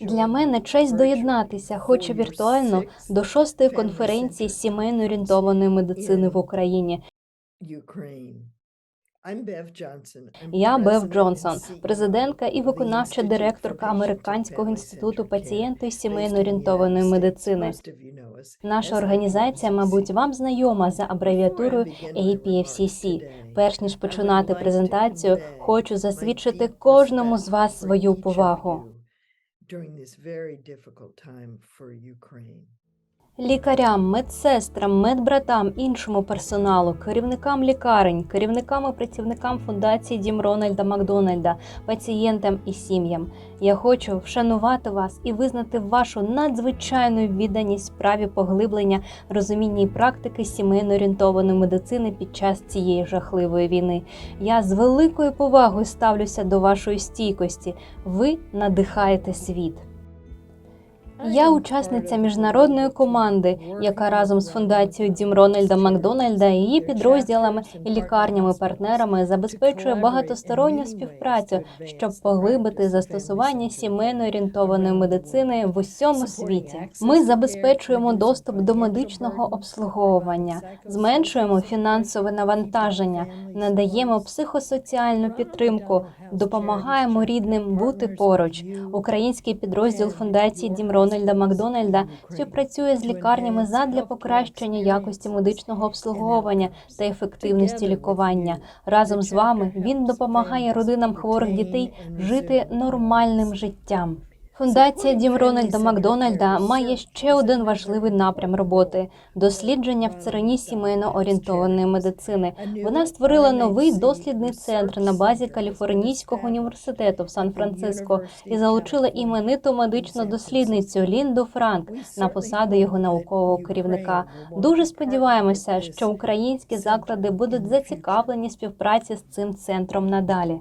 Для мене честь доєднатися, хоч і віртуально, до шостої конференції сімейно орієнтованої медицини в Україні. Я Бев Джонсон, президентка і виконавча директорка Американського інституту пацієнта і сімейно орієнтованої медицини. Наша організація, мабуть, вам знайома за абревіатурою APFCC. Перш ніж починати презентацію, хочу засвідчити кожному з вас свою повагу. Лікарям, медсестрам, медбратам, іншому персоналу, керівникам лікарень, керівникам і працівникам фундації Дім Рональда Макдональда, пацієнтам і сім'ям. Я хочу вшанувати вас і визнати вашу надзвичайну відданість справі поглиблення розуміння і практики сімейно орієнтованої медицини під час цієї жахливої війни. Я з великою повагою ставлюся до вашої стійкості. Ви надихаєте світ. Я учасниця міжнародної команди, яка разом з фундацією Дім Рональда Макдональда і її підрозділами і лікарнями-партнерами забезпечує багатосторонню співпрацю, щоб поглибити застосування сімейно орієнтованої медицини в усьому світі. Ми забезпечуємо доступ до медичного обслуговування, зменшуємо фінансове навантаження, надаємо психосоціальну підтримку, допомагаємо рідним бути поруч. Український підрозділ фундації Дім Рональда Макдональда співпрацює з лікарнями задля покращення якості медичного обслуговування та ефективності лікування. Разом з вами він допомагає родинам хворих дітей жити нормальним життям. Фундація Дім Рональда Макдональда має ще один важливий напрям роботи дослідження в царині сімейно орієнтованої медицини. Вона створила новий дослідний центр на базі Каліфорнійського університету в Сан-Франциско і залучила імениту медичну дослідницю Лінду Франк на посаду його наукового керівника. Дуже сподіваємося, що українські заклади будуть зацікавлені співпраці з цим центром надалі.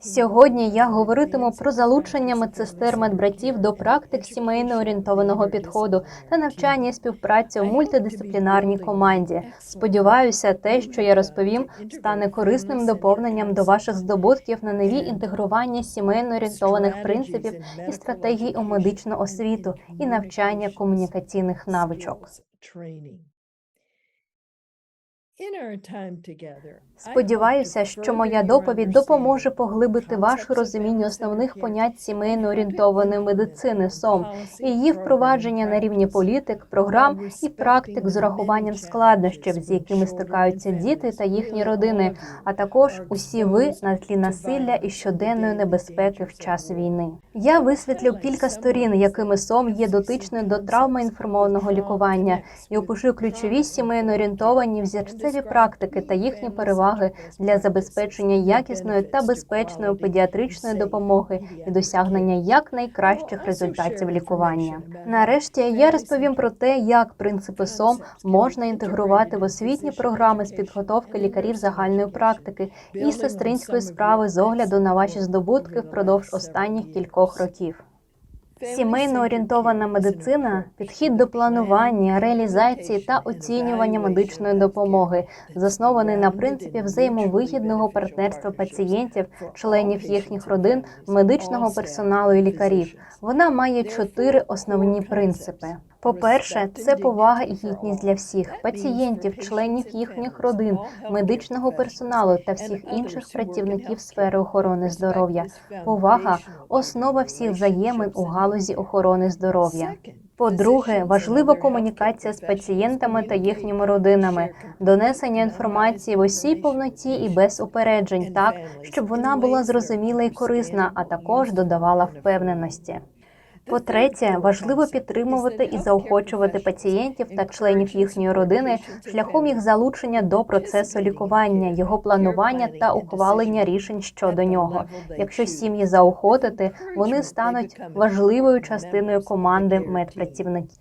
Сьогодні я говоритиму про залучення медсестер медбратів до практик сімейно орієнтованого підходу та навчання і співпрацю в мультидисциплінарній команді. Сподіваюся, те, що я розповім, стане корисним доповненням до ваших здобутків на нові інтегрування сімейно орієнтованих принципів і стратегій у медичну освіту і навчання комунікаційних навичок. Сподіваюся, що моя доповідь допоможе поглибити ваше розуміння основних понять сімейно орієнтованої медицини СОМ і її впровадження на рівні політик, програм і практик з урахуванням складнощів, з якими стикаються діти та їхні родини, а також усі ви на тлі насилля і щоденної небезпеки в час війни. Я висвітлю кілька сторін, якими СОМ є дотичною до травмоінформованого лікування, і опишу ключові сімейно орієнтовані взірцеві практики та їхні переваги для забезпечення якісної та безпечної педіатричної допомоги і досягнення якнайкращих результатів лікування. Нарешті я розповім про те, як принципи СОМ можна інтегрувати в освітні програми з підготовки лікарів загальної практики і сестринської справи з огляду на ваші здобутки впродовж останніх кількох років. Сімейно орієнтована медицина підхід до планування, реалізації та оцінювання медичної допомоги, заснований на принципі взаємовигідного партнерства пацієнтів, членів їхніх родин, медичного персоналу і лікарів. Вона має чотири основні принципи. По-перше, це повага і гідність для всіх пацієнтів, членів їхніх родин, медичного персоналу та всіх інших працівників сфери охорони здоров'я. Повага основа всіх взаємин у галузі охорони здоров'я. По-друге, важлива комунікація з пацієнтами та їхніми родинами, донесення інформації в усій повноті і без упереджень, так щоб вона була зрозуміла і корисна, а також додавала впевненості. По-третє, важливо підтримувати і заохочувати пацієнтів та членів їхньої родини шляхом їх залучення до процесу лікування, його планування та ухвалення рішень щодо нього. Якщо сім'ї заохотити, вони стануть важливою частиною команди медпрацівників.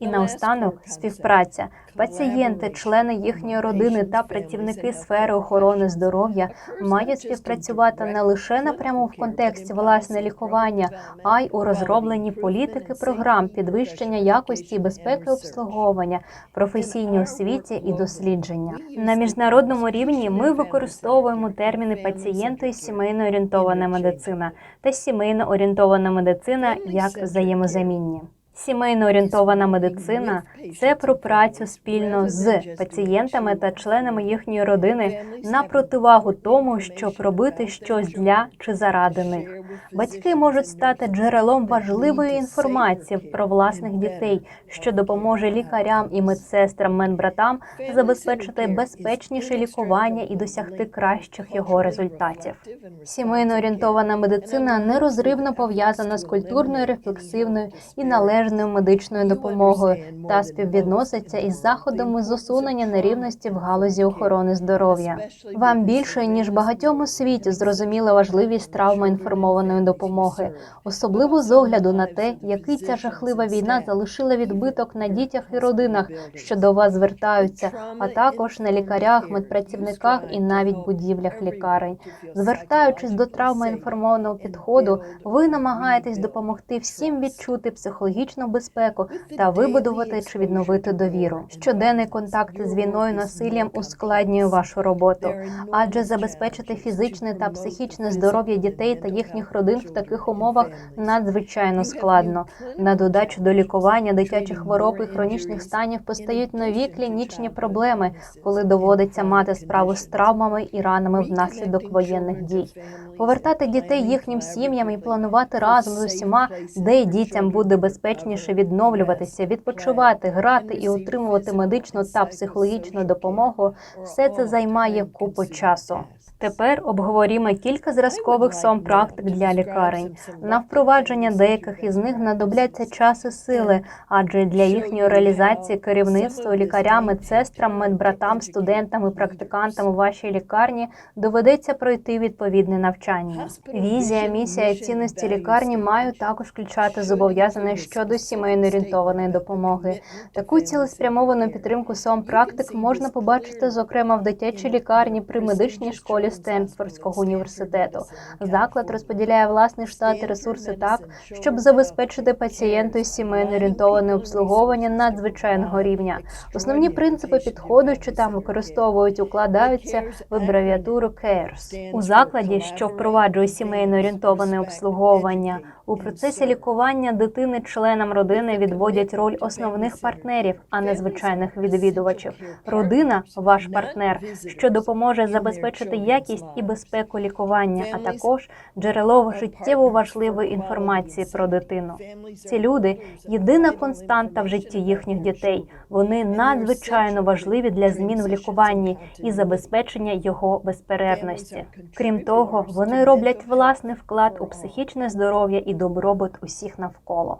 І наостанок співпраця. Пацієнти, члени їхньої родини та працівники сфери охорони здоров'я мають співпрацювати не лише напряму в контексті власне лікування, а й у розробленні політики програм підвищення якості і безпеки обслуговування, професійній освіті і дослідження. На міжнародному рівні ми використовуємо терміни пацієнти і сімейно орієнтована медицина та сімейно орієнтована медицина як взаємозамінні. Сімейно орієнтована медицина це про працю спільно з пацієнтами та членами їхньої родини на противагу тому, щоб робити щось для чи заради них. Батьки можуть стати джерелом важливої інформації про власних дітей, що допоможе лікарям і медсестрам медбратам забезпечити безпечніше лікування і досягти кращих його результатів. Сімейно орієнтована медицина нерозривно пов'язана з культурною, рефлексивною і належною медичною допомогою та співвідноситься із заходами з усунення нерівності в галузі охорони здоров'я. Вам більше ніж багатьом у світі зрозуміла важливість травмоінформованої допомоги, особливо з огляду на те, який ця жахлива війна залишила відбиток на дітях і родинах, що до вас звертаються, а також на лікарях, медпрацівниках і навіть будівлях лікарень. Звертаючись до травмоінформованого підходу, ви намагаєтесь допомогти всім відчути психологічну безпеку та вибудувати чи відновити довіру. Щоденний контакт з війною насиллям ускладнює вашу роботу, адже забезпечити фізичне та психічне здоров'я дітей та їхніх родин в таких умовах надзвичайно складно. На додачу до лікування дитячих хвороб і хронічних станів постають нові клінічні проблеми, коли доводиться мати справу з травмами і ранами внаслідок воєнних дій. Повертати дітей їхнім сім'ям і планувати разом з усіма, де дітям буде безпечніше відновлюватися, відпочивати, грати і отримувати медичну та психологічну допомогу. Все це займає купу часу. Тепер обговорімо кілька зразкових сом практик для лікарень. На впровадження деяких із них знадобляться час і сили, адже для їхньої реалізації керівництву, лікарям, медсестрам, медбратам, студентам і практикантам у вашій лікарні доведеться пройти відповідне навчання. Візія, місія цінності лікарні мають також включати зобов'язання щодо сімейно орієнтованої допомоги. Таку цілеспрямовану підтримку сом практик можна побачити, зокрема в дитячій лікарні при медичній школі Стенфордського університету. Заклад розподіляє власний штат і ресурси так, щоб забезпечити пацієнту сімейно орієнтоване обслуговування надзвичайного рівня. Основні принципи підходу, що там використовують, укладаються в абревіатуру CARES. у закладі, що впроваджує сімейно орієнтоване обслуговування. У процесі лікування дитини членам родини відводять роль основних партнерів, а не звичайних відвідувачів. Родина ваш партнер, що допоможе забезпечити якість і безпеку лікування, а також джерело життєво важливої інформації про дитину. Ці люди єдина константа в житті їхніх дітей. Вони надзвичайно важливі для змін в лікуванні і забезпечення його безперервності. Крім того, вони роблять власний вклад у психічне здоров'я і добробут усіх навколо.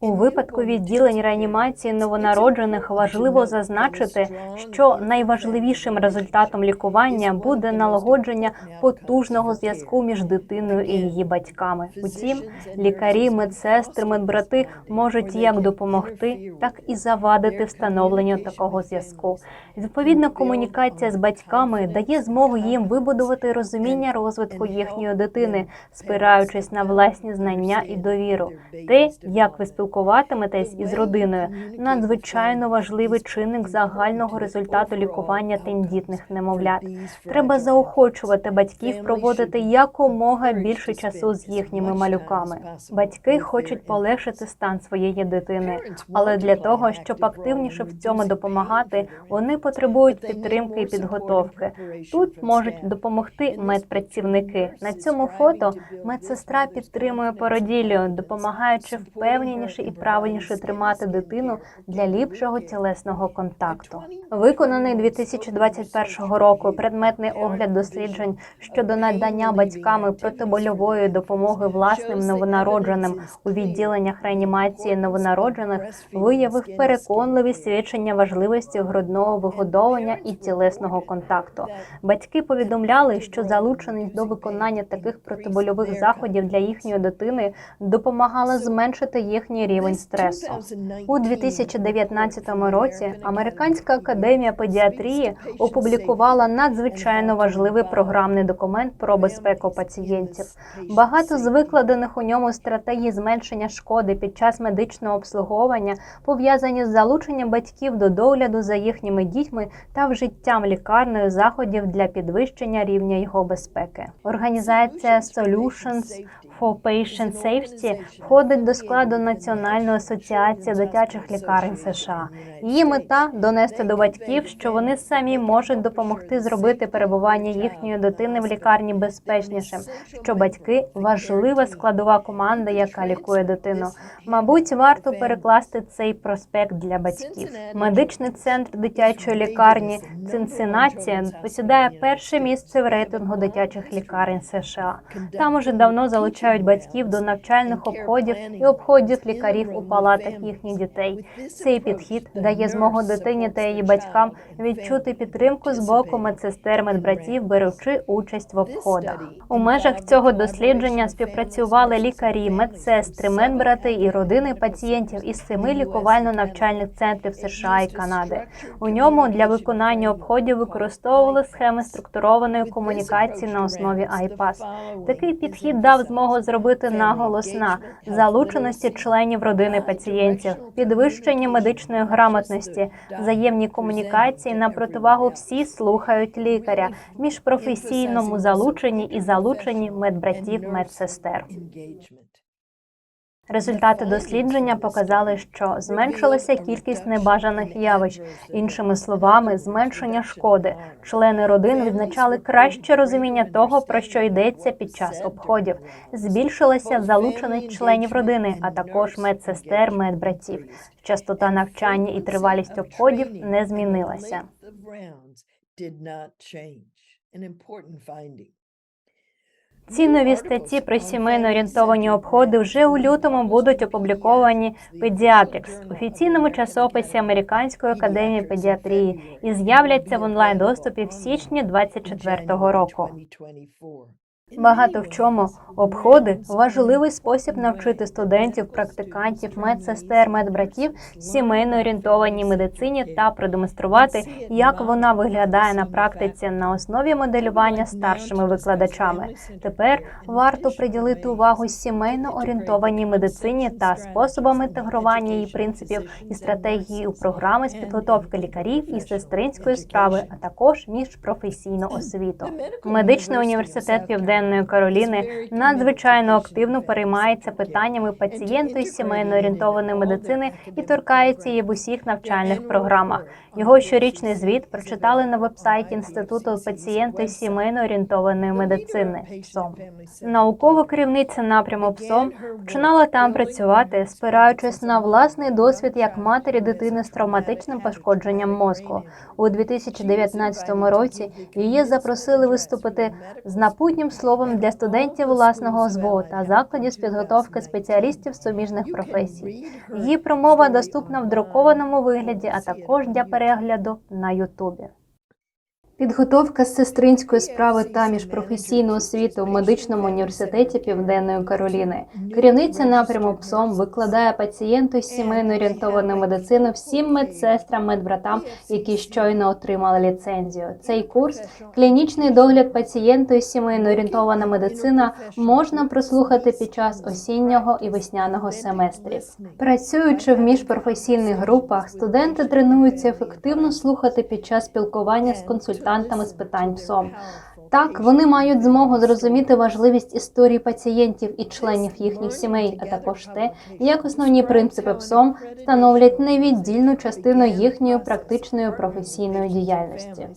У випадку відділень реанімації новонароджених важливо зазначити, що найважливішим результатом лікування буде налагодження потужного зв'язку між дитиною і її батьками. Утім, лікарі, медсестри, медбрати можуть як допомогти, так і завадити встановленню такого зв'язку. Відповідна комунікація з батьками дає змогу їм вибудувати розуміння розвитку їхньої дитини, спираючись на власні знання і довіру. Те, як ви спілкуватиметесь із родиною, надзвичайно важливий чинник загального результату лікування тендітних немовлят. Треба заохочувати батьків проводити якомога більше часу з їхніми малюками. Батьки хочуть полегшити стан своєї дитини, але для того, щоб активніше в цьому допомагати, вони потребують підтримки і підготовки. Тут можуть допомогти медпрацівники. На цьому фото медсестра підтримує породіллю, допомагаючи впевненіше і правильніше тримати дитину для ліпшого тілесного контакту. Виконаний 2021 року предметний огляд досліджень щодо надання батьками протибольової допомоги власним новонародженим у відділеннях реанімації новонароджених виявив переконливі свідчення важливості грудного вигодовування і тілесного контакту. Батьки повідомляли, що залученість до виконання таких протибольових заходів для їхньої дитини допомагала зменшити їхній рівень стресу. У 2019 році Американська академія педіатрії опублікувала надзвичайно важливий програмний документ про безпеку пацієнтів. Багато з викладених у ньому стратегій зменшення шкоди під час медичного обслуговування пов'язані з залученням батьків до догляду за їхніми дітьми та вжиттям лікарнею заходів для підвищення рівня його безпеки. Організація Solutions for Patient Safety входить до складу Національної асоціації дитячих лікарень США. Її мета донести до батьків, що вони самі можуть допомогти зробити перебування їхньої дитини в лікарні безпечнішим. Що батьки важлива складова команда, яка лікує дитину. Мабуть, варто перекласти цей проспект для батьків. Медичний центр дитячої лікарні Цинциннаті посідає перше місце в рейтингу дитячих лікарень США. Там уже давно залучають батьків до навчальних обходів і обходів лікарів у палатах їхніх дітей. Цей підхід дає змогу дитині та її батькам відчути підтримку з боку медсестер медбратів, беручи участь в обходах. У межах цього дослідження співпрацювали лікарі, медсестри, медбрати і родини пацієнтів із семи лікувально-навчальних центрів США і Канади. У ньому для виконання обходів використовували схеми структурованої комунікації на основі iPass. Такий підхід дав змогу зробити наголос на залученості членів родини пацієнтів, підвищенні медичної грамотності, взаємні комунікації на противагу всі слухають лікаря, міжпрофесійному залученні і залученні медбратів медсестер. Результати дослідження показали, що зменшилася кількість небажаних явищ. Іншими словами, зменшення шкоди. Члени родин відзначали краще розуміння того, про що йдеться під час обходів. Збільшилася залученість членів родини, а також медсестер, медбратів. Частота навчання і тривалість обходів не змінилася. Ці нові статті про сімейно орієнтовані обходи вже у лютому будуть опубліковані в офіційному часописі Американської академії педіатрії, і з'являться в онлайн доступі в січні 2024 року. Багато в чому обходи важливий спосіб навчити студентів, практикантів, медсестер, медбратів сімейно орієнтованій медицині та продемонструвати, як вона виглядає на практиці на основі моделювання старшими викладачами. Тепер варто приділити увагу сімейно орієнтованій медицині та способам інтегрування її принципів і стратегії у програми з підготовки лікарів і сестринської справи, а також міжпрофесійну освіту. Медичний університет Південної Кароліни надзвичайно активно переймається питаннями пацієнту із сімейно орієнтованої медицини і торкається її в усіх навчальних програмах. Його щорічний звіт прочитали на вебсайті інституту пацієнту із сімейно орієнтованої медицини. ПСОМ. Наукова керівниця напряму ПСОМ починала там працювати, спираючись на власний досвід як матері дитини з травматичним пошкодженням мозку. У 2019 році її запросили виступити з напутнім словом для студентів власного ЗВО та закладів з підготовки спеціалістів суміжних професій. Її промова доступна в друкованому вигляді, а також для перегляду на Ютубі. Підготовка з сестринської справи та міжпрофесійну освіту в медичному університеті Південної Кароліни. Керівниця напряму ПСОМ викладає пацієнту з сімейно орієнтованої медицини всім медсестрам, медбратам, які щойно отримали ліцензію. Цей курс клінічний догляд пацієнту із сімейно орієнтована медицина можна прослухати під час осіннього і весняного семестрів. Працюючи в міжпрофесійних групах, студенти тренуються ефективно слухати під час спілкування з консультантами з питань ПСОМ. Так, вони мають змогу зрозуміти важливість історії пацієнтів і членів їхніх сімей, а також те, як основні принципи ПСОМ становлять невіддільну частину їхньої практичної професійної діяльності.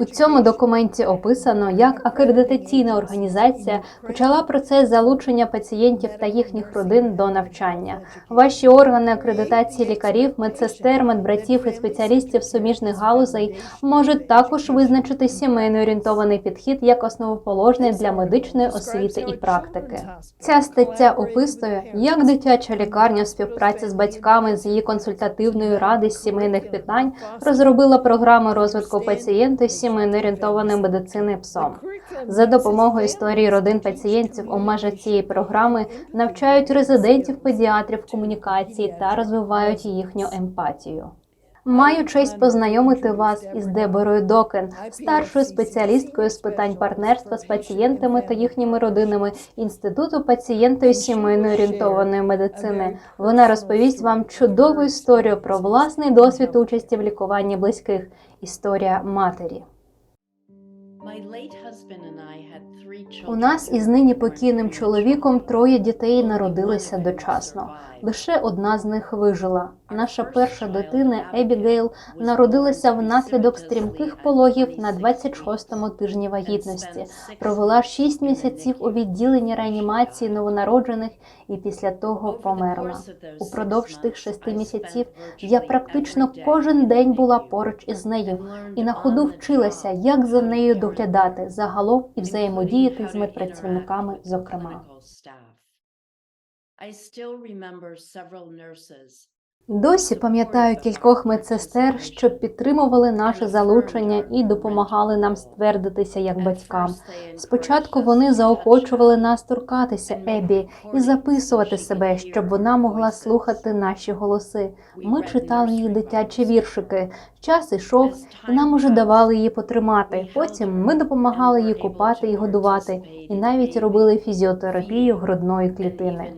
У цьому документі описано, як акредитаційна організація почала процес залучення пацієнтів та їхніх родин до навчання. Ваші органи акредитації лікарів, медсестер, медбратів і спеціалістів суміжних галузей можуть також визначити сімейно орієнтований підхід як основоположний для медичної освіти і практики. Ця стаття описує, як дитяча лікарня в співпраці з батьками з її консультативної ради з сімейних питань розробила програми розвитку пацієнта сімейно орієнтованої медицини ПСОМ. За допомогою історії родин пацієнтів у межах цієї програми навчають резидентів педіатрів комунікації та розвивають їхню емпатію. Маю честь познайомити вас із Деборою Докен, старшою спеціалісткою з питань партнерства з пацієнтами та їхніми родинами Інституту пацієнтою сімейно орієнтованої медицини. Вона розповість вам чудову історію про власний досвід участі в лікуванні близьких. Історія матері. У нас із нині покійним чоловіком троє дітей народилися дочасно. Лише одна з них вижила. Наша перша дитина Ебігейл народилася внаслідок стрімких пологів на 26-му тижні вагітності. Провела 6 місяців у відділенні реанімації новонароджених і після того померла. Упродовж тих шести місяців я практично кожен день була поруч із нею і на ходу вчилася, як за нею доглядати загалом і взаємодіяти з медпрацівниками, зокрема. I still remember several nurses Досі пам'ятаю кількох медсестер, що підтримували наше залучення і допомагали нам ствердитися як батькам. Спочатку вони заохочували нас торкатися Ебі і записувати себе, щоб вона могла слухати наші голоси. Ми читали їй дитячі віршики. Час ішов, і нам уже давали її потримати. Потім ми допомагали їй купати і годувати, і навіть робили фізіотерапію грудної клітини.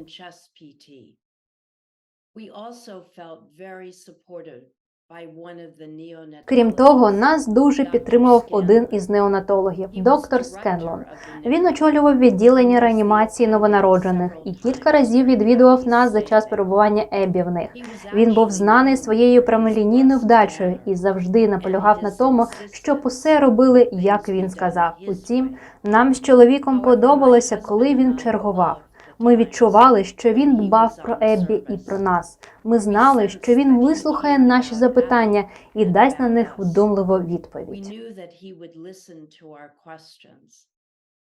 Крім того, нас дуже підтримував один із неонатологів, доктор Скенлон. Він очолював відділення реанімації новонароджених і кілька разів відвідував нас за час перебування Ебі в них. Він був знаний своєю прямолінійною вдачею і завжди наполягав на тому, щоб усе робили, як він сказав. Утім, нам з чоловіком подобалося, коли він чергував. Ми відчували, що він дбав про Еббі і про нас. Ми знали, що він вислухає наші запитання і дасть на них вдумливу відповідь.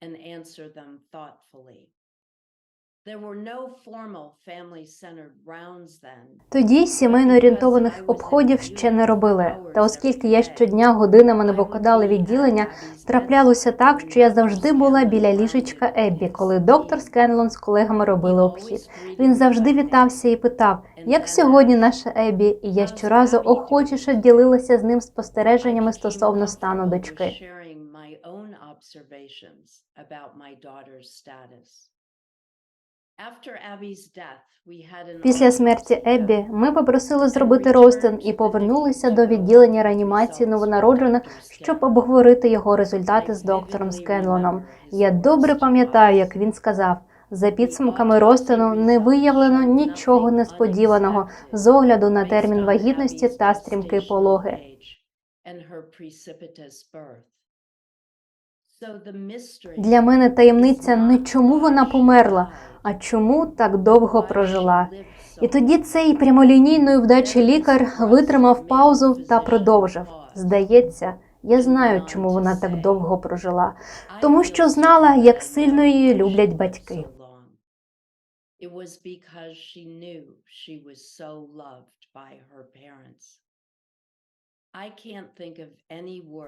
and answer them thoughtfully. Тоді сімейно орієнтованих обходів ще не робили. Та оскільки я щодня годинами не покидала відділення, траплялося так, що я завжди була біля ліжечка Еббі, коли доктор Скенлон з колегами робили обхід. Він завжди вітався і питав, як сьогодні наша Еббі, і я щоразу охочіше ділилася з ним спостереженнями стосовно стану дочки. Після смерті Еббі ми попросили зробити розтин і повернулися до відділення реанімації новонароджених, щоб обговорити його результати з доктором Скенлоном. Я добре пам'ятаю, як він сказав. За підсумками розтину не виявлено нічого несподіваного з огляду на термін вагітності та стрімкі пологи. Для мене таємниця не чому вона померла, а чому так довго прожила. І тоді цей прямолінійної вдачі лікар витримав паузу та продовжив. Здається, я знаю, чому вона так довго прожила, тому що знала, як сильно її люблять батьки. It was because she knew she was so loved by her parents.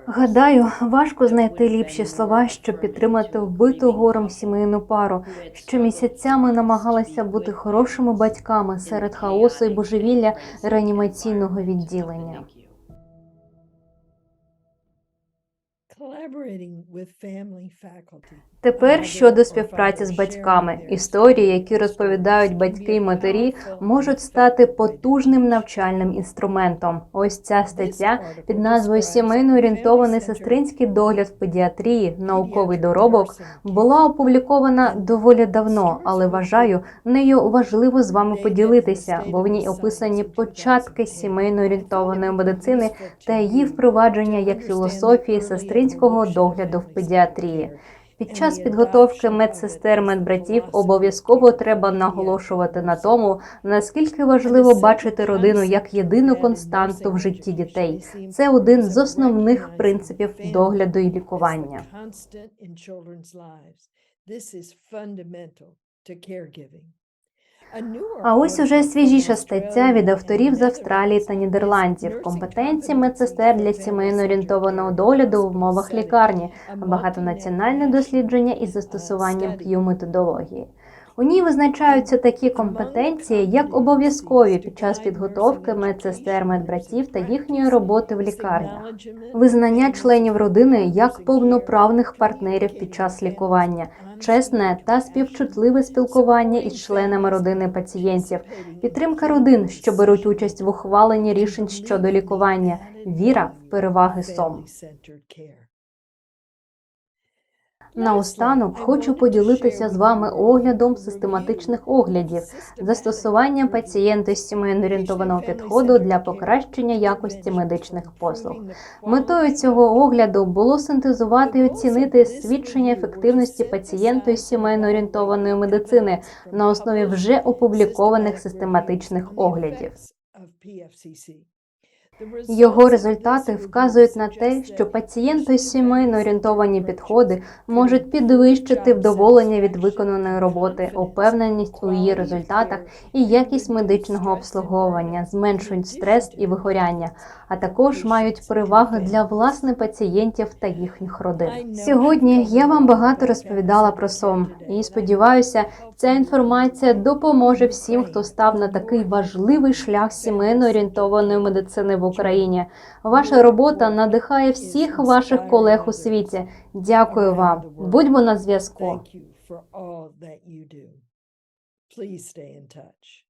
Гадаю, важко знайти ліпші слова, щоб підтримати вбиту горем сімейну пару, що місяцями намагалася бути хорошими батьками серед хаосу і божевілля реанімаційного відділення. Collaborating with family faculty. Тепер щодо співпраці з батьками, історії, які розповідають батьки й матері, можуть стати потужним навчальним інструментом. Ось ця стаття під назвою Сімейно орієнтований сестринський догляд в педіатрії, науковий доробок була опублікована доволі давно, але вважаю, нею важливо з вами поділитися, бо в ній описані початки сімейно орієнтованої медицини та її впровадження як філософії сестринського догляду в педіатрії. Під час підготовки медсестер медбратів обов'язково треба наголошувати на тому, наскільки важливо бачити родину як єдину константу в житті дітей. Це один з основних принципів догляду і лікування. This is fundamental to caregiving. А ось уже свіжіша стаття від авторів з Австралії та Нідерландів. Компетенції медсестер для сімейно орієнтованого догляду в умовах лікарні, багатонаціональне дослідження із застосуванням Q-методології. У ній визначаються такі компетенції, як обов'язкові під час підготовки медсестер, медбратів та їхньої роботи в лікарнях, визнання членів родини як повноправних партнерів під час лікування, чесне та співчутливе спілкування із членами родини пацієнтів, підтримка родин, що беруть участь в ухваленні рішень щодо лікування, віра в переваги СОМ. Наостанок хочу поділитися з вами оглядом систематичних оглядів, застосування пацієнта з сімейно орієнтованого підходу для покращення якості медичних послуг. Метою цього огляду було синтезувати і оцінити свідчення ефективності пацієнта з сімейно орієнтованої медицини на основі вже опублікованих систематичних оглядів. Його результати вказують на те, що пацієнти сімейно орієнтовані підходи можуть підвищити вдоволення від виконаної роботи, упевненість у її результатах і якість медичного обслуговування, зменшують стрес і вигоряння, а також мають переваги для власне пацієнтів та їхніх родин. Сьогодні я вам багато розповідала про СОМ і сподіваюся, ця інформація допоможе всім, хто став на такий важливий шлях сімейно орієнтованої медицини в Україні. Ваша робота надихає всіх ваших колег у світі. Дякую вам. Будьмо на зв'язку. Please stay in touch.